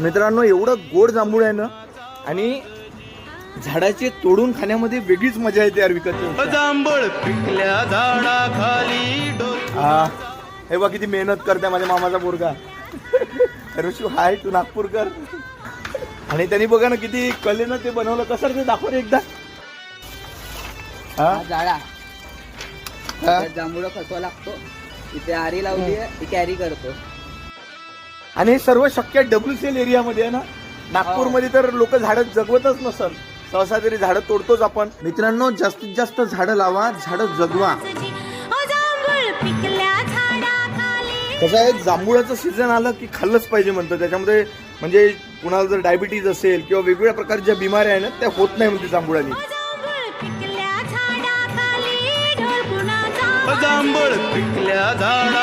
मित्रांनो एवढं गोड जांभूळ आहे ना आणि झाडाचे तोडून खाण्यामध्ये वेगळीच मजा येते यार विकत जांभळ पिकल्या झाडाखाली डोल हा. हे बघ किती मेहनत करते माझ्या मामाचा पोरगा. ऋषू हाय तू नागपूरकर. आणि त्यांनी बघा ना किती कलेनं ते बनवलं. कसं ते दाखव एकदा. हा? जाळा. हा? जांभूळ फसवा लागतो. इथे आरी लावली आहे ती कॅरी करतो. आणि हे सर्व शक्य डब्ल्यू सी एल एरियामध्ये आहे ना नागपूरमध्ये तर लोक झाडं जगवतच नसल सहसा तरी झाडं तोडतोच आपण. मित्रांनो जास्तीत जास्त झाडं लावा झाडं जगवा. कसं आहे जांभुळाचं सीझन आलं की खाल्लंच पाहिजे म्हणतं. त्याच्यामध्ये म्हणजे कुणाला जर डायबिटीज असेल किंवा वेगवेगळ्या प्रकारच्या बिमाऱ्या आहे ना त्या होत नाही म्हणते जांभुळाने. जांभूळ पिकल्या झाडाखाली